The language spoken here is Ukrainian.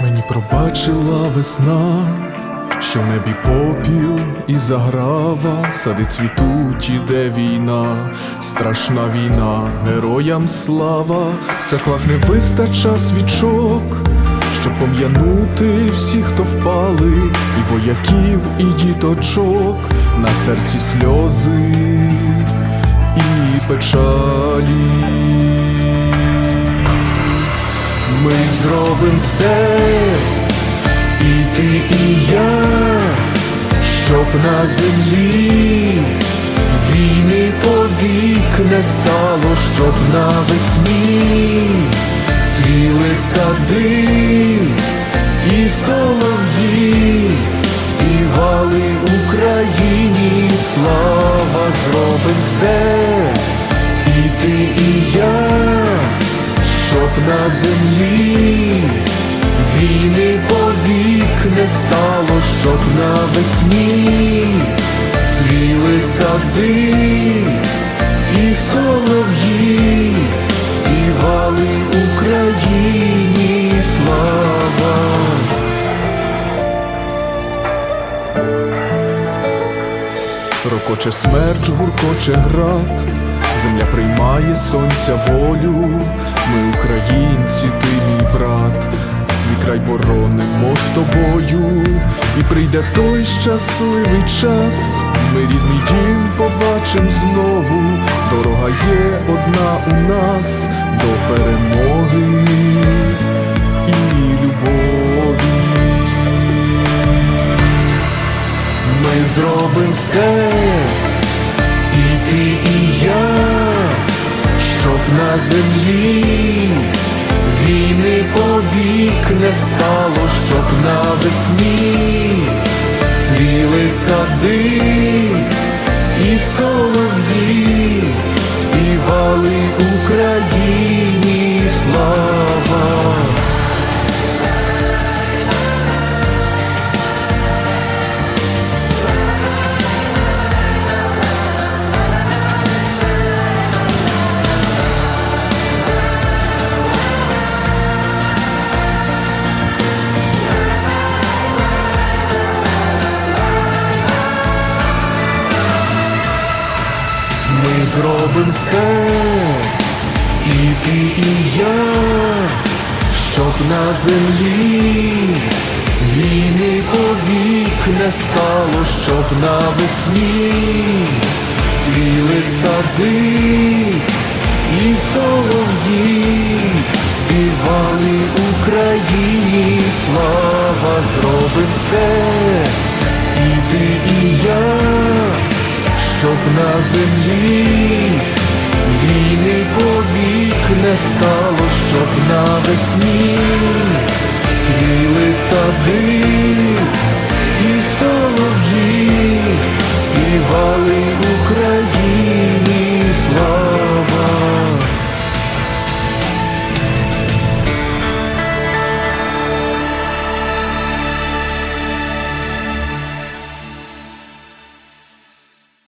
Вийшла весна, що в небі попіл і заграва, сади цвітуть, іде війна, страшна війна, героям слава, в церквах не вистача свічок, щоб пом'янути всіх, хто впали, і вояків, і діточок, на серці сльози і печалі. Ми зробим все, і ти, і я, щоб на землі війни повік не стало, щоб на весні цвіли сади і солов'ї співали Україні, слава зробим все, на землі. Війни повік не стало, щоб на весні цвіли сади і солов'ї співали Україні. Слава. Рокоче смерч, гуркоче град, земля приймає сонця волю. Ми, українці, ти мій брат, свій край боронимо з тобою, і прийде той щасливий час. Ми рідний дім побачим знову. Дорога є одна у нас до перемоги і любові. Ми зробим все, на землі війни повік не стало, щоб на весні цвіли сади і солов'ї співали Україні слава. Ми зробим все, і ти, і я, щоб на землі війни повік не стало, щоб на весні цвіли сади і солов'ї співали Україні, слава зробим все, і ти, і я щоб на землі війни повік не стало, щоб на